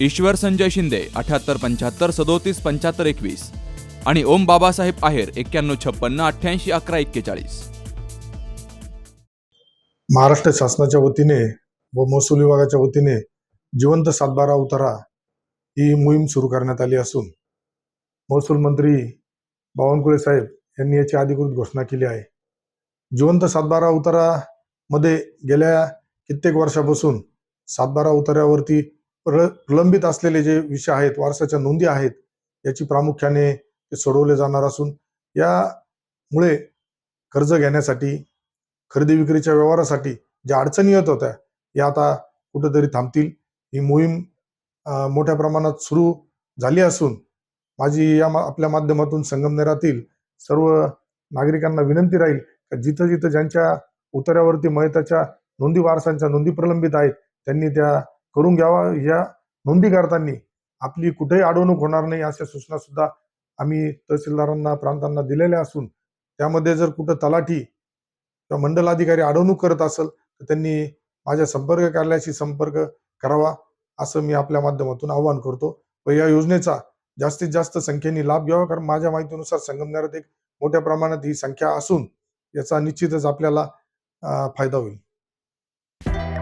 ईश्वर संजय शिंदे अठ्याहत्तर पंच्याहत्तर सदोतीस पंच्याहत्तर एकवीस. आणि ओम बाबासाहेब आहेर एक्क्याण्णव छप्पन्न अठ्ठ्याऐंशी अकरा एक्केचाळीस. महाराष्ट्र शासनाच्या वतीने व महसूल विभागाच्या वतीने जिवंत सातबारा उतारा ही मोहीम सुरू करण्यात आली असून महसूल मंत्री बावनकुळे साहेब यांनी याची अधिकृत घोषणा केली आहे. जिवंत सातबारा उतारामध्ये गेल्या कित्येक वर्षापासून सातबारा उतार्यावरती प्रलंबित असलेले जे विषय आहेत वारसाच्या नोंदी आहेत याची प्रामुख्याने ते सोडवले जाणार असून यामुळे कर्ज घेण्यासाठी खरेदी विक्रीच्या व्यवहारासाठी ज्या अडचणी येत होत्या या आता कुठेतरी थांबतील. ही मोहीम मोठ्या प्रमाणात सुरू झाली असून माझी या मा- आपल्या माध्यमातून संगमनेरातील सर्व नागरिकांना विनंती राहील का जिथं जिथं ज्यांच्या उतऱ्यावरती मयताच्या नोंदी वारसांच्या नोंदी प्रलंबित आहेत त्यांनी त्या करून घ्यावा या नोंदी करताना आपली कुठेही अडवणूक होणार नाही अशा सूचना सुद्धा आम्ही तहसीलदारांना प्रांतांना दिलेल्या असून त्यामध्ये जर कुठं तलाठी किंवा मंडल अधिकारी अडवणूक करत असेल तर त्यांनी माझ्या संपर्क कार्यालयाशी संपर्क करावा असं मी आपल्या माध्यमातून आवाहन करतो. व या योजनेचा जास्तीत जास्त संख्येने लाभ घ्यावा कारण माझ्या माहितीनुसार संगमनेरात एक मोठ्या प्रमाणात ही संख्या असून याचा निश्चितच आपल्याला फायदा होईल.